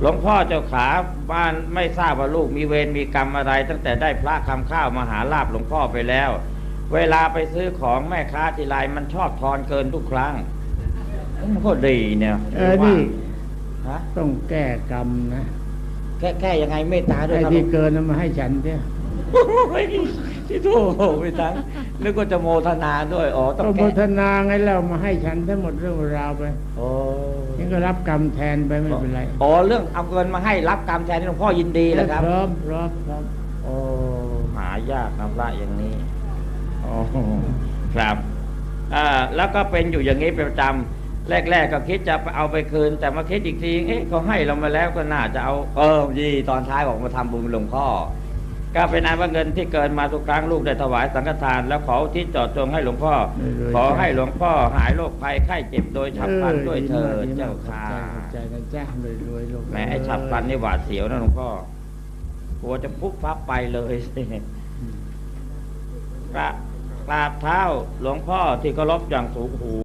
หลวงพ่อเจ้าขาบ้านไม่ทราบว่าลูกมีเวรมีกรรมอะไร ตั้งแต่ได้พระคำข้าวมาหาลาบหลวงพ่อไปแล้ว เวลาไปซื้อของแม่ค้าทีไรมันชอบทอนเกินทุกครั้งมันก็ดีเนี่ยเออนี่ฮะต้องแก้กรรมนะ แก้แก้ยังไงเมตตาด้วยไอ้ครับที่เกินนั้นมาให้ฉันเนี่ยโอ้ย ที่โทษไปทั้งนึกว่าจะโมทนาด้วยอ๋อต้ก็องโมแก้ทนาไงแล้วมาให้ฉันทั้งหมดเรื่องราวไปโอ้นี่ก็รับกรรมแทนไปไม่เป็นไรอ๋อเรื่องเอาเงินมาให้รับกรรมแทนที่หลวงพ่อยินดีเหรอครับพร้อมพร้อมพร้อมโอ้หายากนะพระอย่างนี้อ๋อครับอ่าแล้วก็เป็นอยู่อย่างนี้เป็นประจำแรก ๆ ก็คิดจะเอาไปคืน แต่มาคิดอีกทีเอ๊ะเขาให้เรามาแล้วก็น่าจะเอาเออดีตอนท้ายบอกมาทำบุญหลวงพ่อ ก็เป็นอันว่าเงินที่เกินมาทุกครั้งลูกได้ถวายสังฆทาน แล้วขออุที่จอดจงให้หลวงพ่อ ขอให้หลวงพ่อหายโรคภัยไข้เจ็บโดยฉับพลันด้วยเถิดเจ้าค่ะขอบใจนะจ้ารวยรวยๆลูกแหมไอ้ฉับพลันนี่หวาดเสียวนะหลวงพ่อกลัวจะปุ๊บฟับไปเลยสิกราบกราบเท้าหลวงพ่อที่เคารพอย่างสูงหู